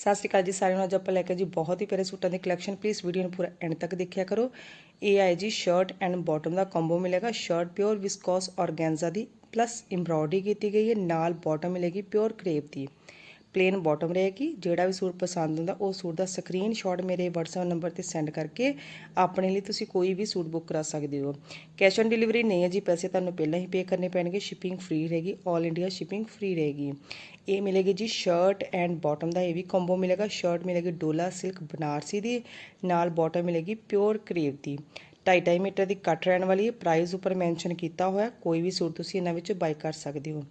ਸਤਿ ਸ਼੍ਰੀ ਅਕਾਲ ਜੀ ਸਾਰਿਆਂ ਨੂੰ। ਅੱਜ ਆਪਾਂ ਲੈ ਕੇ ਜੀ ਬਹੁਤ ਹੀ ਪਿਆਰੇ ਸੂਟਾਂ ਦੀ ਕਲੈਕਸ਼ਨ ਪਲੀਜ਼ ਵੀਡੀਓ ਨੂੰ ਪੂਰਾ ਐਂਡ ਤੱਕ ਦੇਖਿਆ ਕਰੋ। ਇਹ ਆਏ ਜੀ ਸ਼ਰਟ ਐਂਡ ਬਾਟਮ ਦਾ ਕੰਬੋ ਮਿਲੇਗਾ। ਸ਼ਰਟ ਪਿਓਰ ਵਿਸਕੋਸ ਔਰਗੈਂਜ਼ਾ ਦੀ ਪਲੱਸ ਐਮਬ੍ਰੋਇਡਰੀ ਕੀਤੀ ਗਈ ਹੈ। ਨਾਲ ਬਾਟਮ ਮਿਲੇਗੀ ਪਿਓਰ ਕਰੇਪ ਦੀ। ਪਲੇਨ ਬਾਟਮ ਰਹੇਗੀ। ਜਿਹੜਾ ਵੀ ਸੂਟ ਪਸੰਦ ਹੁੰਦਾ, ਉਹ ਸੂਟ ਦਾ ਸਕਰੀਨਸ਼ਾਟ ਮੇਰੇ WhatsApp ਨੰਬਰ ਤੇ ਸੈਂਡ ਕਰਕੇ ਆਪਣੇ ਲਈ ਤੁਸੀਂ ਕੋਈ ਵੀ ਸੂਟ ਬੁੱਕ ਕਰਾ ਸਕਦੇ ਹੋ। ਕੈਸ਼ ਔਨ ਡਿਲੀਵਰੀ ਨਹੀਂ ਹੈ ਜੀ, ਪੈਸੇ ਤੁਹਾਨੂੰ ਪਹਿਲਾਂ ਹੀ ਪੇ ਕਰਨੇ ਪੈਣਗੇ। ਸ਼ਿਪਿੰਗ ਫ੍ਰੀ ਰਹੇਗੀ 올 ਇੰਡੀਆ ਸ਼ਿਪਿੰਗ ਫ੍ਰੀ ਰਹੇਗੀ। ਇਹ ਮਿਲੇਗੀ ਜੀ ਸ਼ਰਟ ਐਂਡ ਬਾਟਮ ਦਾ, ਇਹ ਵੀ ਕੰਬੋ ਮਿਲੇਗਾ। ਸ਼ਰਟ ਮਿਲੇਗੀ ਡੋਲਾ ਸਿਲਕ ਬਨਾਰਸੀ ਦੀ, ਨਾਲ ਬਾਟਮ ਮਿਲੇਗੀ ਪਿਓਰ ਕਰੇਪ ਦੀ। 2.5 ਮੀਟਰ ਦੀ ਕੱਟ ਰਹਿਣ ਵਾਲੀ ਹੈ ਪ੍ਰਾਈਸ ਉੱਪਰ ਮੈਂਸ਼ਨ ਕੀਤਾ ਹੋਇਆ, ਕੋਈ ਵੀ ਸੂਟ ਤੁਸੀਂ ਇਹਨਾਂ ਵਿੱਚ ਬਾਈ ਕਰ ਸਕਦੇ ਹੋ।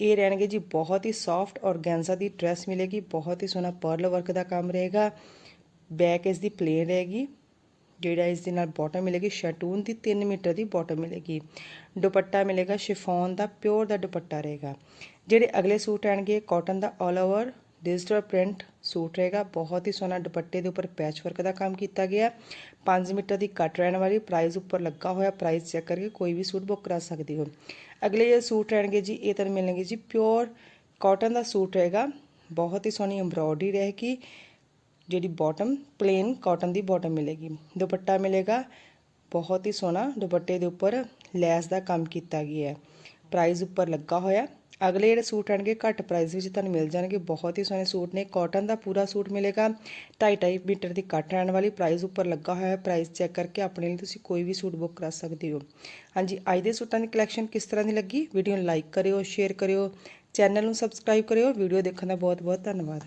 ਇਹ ਰਹਿਣਗੇ ਜੀ ਬਹੁਤ ਹੀ ਸੌਫਟ ਔਰਗੈਂਜ਼ਾ ਦੀ ਡਰੈਸ ਮਿਲੇਗੀ, ਬਹੁਤ ਹੀ ਸੋਹਣਾ ਪਰਲ ਵਰਕ ਦਾ ਕੰਮ ਰਹੇਗਾ। ਬੈਕ ਇਸ ਦੀ ਪਲੇਨ ਰਹੇਗੀ, ਜਿਹੜਾ ਇਸ ਦੇ ਨਾਲ ਬਾਟਮ ਮਿਲੇਗੀ ਸ਼ਟੂਨ ਦੀ 3 ਮੀਟਰ ਦੀ ਬਾਟਮ ਮਿਲੇਗੀ। ਦੁਪੱਟਾ ਮਿਲੇਗਾ ਸ਼ਿਫੋਨ ਦਾ ਪਿਓਰ ਦਾ ਦੁਪੱਟਾ ਰਹੇਗਾ। ਜਿਹੜੇ ਅਗਲੇ ਸੂਟ ਆਣਗੇ ਕਾਟਨ ਦਾ all over digital print suit ਰਹੇਗਾ। ਬਹੁਤ ਹੀ ਸੋਹਣਾ ਦੁਪੱਟੇ ਦੇ ਉੱਪਰ ਪੈਚ ਵਰਕ ਦਾ ਕੰਮ ਕੀਤਾ ਗਿਆ। 5 ਮੀਟਰ ਦੀ ਕੱਟ ਰਹਿਣ ਵਾਲੀ ਪ੍ਰਾਈਸ ਉੱਪਰ ਲੱਗਾ ਹੋਇਆ ਪ੍ਰਾਈਸ ਚੈੱਕ ਕਰਕੇ ਕੋਈ ਵੀ ਸੂਟ ਬੁੱਕ ਕਰਾ ਸਕਦੇ ਹੋ। ਅਗਲੇ ਇਹ ਸੂਟ ਰਹਿਣਗੇ ਜੀ, ਇਹ ਤਾਂ ਮਿਲਣਗੇ ਜੀ ਪਿਓਰ ਕਾਟਨ ਦਾ ਸੂਟ ਰਹੇਗਾ। ਬਹੁਤ ਹੀ ਸੋਹਣੀ ਐਮਬ੍ਰੋਇਡਰੀ ਰਹੇਗੀ, ਜਿਹੜੀ ਬਾਟਮ ਪਲੇਨ ਕਾਟਨ ਦੀ ਬਾਟਮ ਮਿਲੇਗੀ। ਦੁਪੱਟਾ ਮਿਲੇਗਾ। ਬਹੁਤ ਹੀ ਸੋਹਣਾ ਦੁਪੱਟੇ ਦੇ ਉੱਪਰ ਲੈਸ ਦਾ ਕੰਮ ਕੀਤਾ ਗਿਆ ਹੈ। ਪ੍ਰਾਈਸ ਉੱਪਰ ਲੱਗਾ ਹੋਇਆ। ਅਗਲੇ ਜਿਹੜੇ ਸੂਟ ਆਣਗੇ, ਘੱਟ ਪ੍ਰਾਈਸ ਵਿੱਚ ਤੁਹਾਨੂੰ ਮਿਲ ਜਾਣਗੇ। ਬਹੁਤ ਹੀ ਸੋਹਣੇ ਸੂਟ ਨੇ। ਕਾਟਨ ਦਾ ਪੂਰਾ ਸੂਟ ਮਿਲੇਗਾ। 2.5 ਮੀਟਰ ਦੀ ਕੱਟ ਰਹਿਣ ਵਾਲੀ ਪ੍ਰਾਈਸ ਉੱਪਰ ਲੱਗਾ ਹੋਇਆ ਹੈ। ਪ੍ਰਾਈਸ ਚੈੱਕ ਕਰਕੇ ਆਪਣੇ ਲਈ ਤੁਸੀਂ ਕੋਈ ਵੀ ਸੂਟ ਬੁੱਕ ਕਰਾ ਸਕਦੇ ਹੋ। ਹਾਂਜੀ, ਅੱਜ ਦੇ ਸੂਟਾਂ ਦੀ ਕਲੈਕਸ਼ਨ ਕਿਸ ਤਰ੍ਹਾਂ ਦੀ ਲੱਗੀ? ਵੀਡੀਓ ਨੂੰ ਲਾਈਕ ਕਰਿਓ ਸ਼ੇਅਰ ਕਰਿਓ ਚੈਨਲ ਨੂੰ ਸਬਸਕ੍ਰਾਈਬ ਕਰਿਓ। ਵੀਡੀਓ ਦੇਖਣ ਦਾ ਬਹੁਤ ਬਹੁਤ ਧੰਨਵਾਦ।